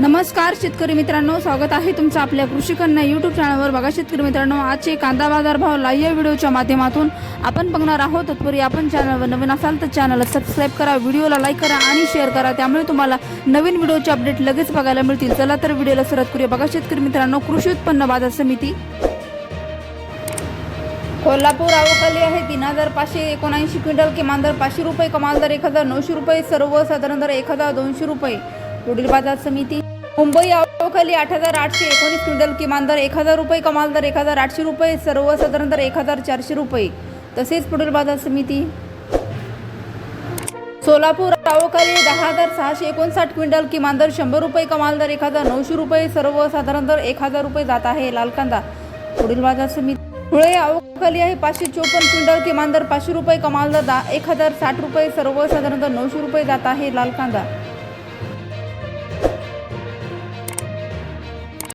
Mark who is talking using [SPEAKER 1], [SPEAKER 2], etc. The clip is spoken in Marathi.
[SPEAKER 1] नमस्कार शेतकरी मित्रांनो. स्वागत आहे तुमचं आपल्या कृषी कन्या यूट्यूब चॅनलवर बघा शेतकरी मित्रांनो आजचे कांदा बाजार भाव लाईव्ह व्हिडिओच्या माध्यमातून आपण बघणार आहोत. तत्पूर्वी आपण चॅनलवर नवीन असाल तर चॅनलला सबस्क्राईब करा व्हिडिओला लाईक करा आणि शेअर करा. त्यामुळे तुम्हाला नवीन व्हिडिओचे अपडेट लगेच बघायला मिळतील. चला तर व्हिडिओला सुरुवात करूया. बघा शेतकरी मित्रांनो कृषी उत्पन्न बाजार समिती. कोल्हापूर आवकली आहे. तीन हजार पाचशे एकोणऐंशी क्विंटल किमान दर पाचशे रुपये कमाल दर एक हजार नऊशे रुपये सर्वसाधारण दर एक हजार दोनशे रुपये. पुढील बाजार समिती. मुंबई आवखाली आठ हजार आठशे एकोणीस क्विंटल किमान दर एक हजार रुपये कमाल दर एक हजार आठशे रुपये सर्वसाधारण दर एक हजार चारशे रुपये. तसेच पुढील बाजार समिती. सोलापूर आवकाली दहा हजार सहाशे एकोणसाठ क्विंटल किमान दर शंभर रुपये कमाल दर एक हजार नऊशे रुपये सर्वसाधारण दर एक हजार रुपये जात आहे लाल कांदा पुढील बाजार समिती. धुळे आवकाली आहे पाचशे चोपन्न क्विंटल किमान दर पाचशे रुपये कमाल दर एक हजार साठ रुपये सर्वसाधारण दर नऊशे रुपये जात आहे लाल कांदा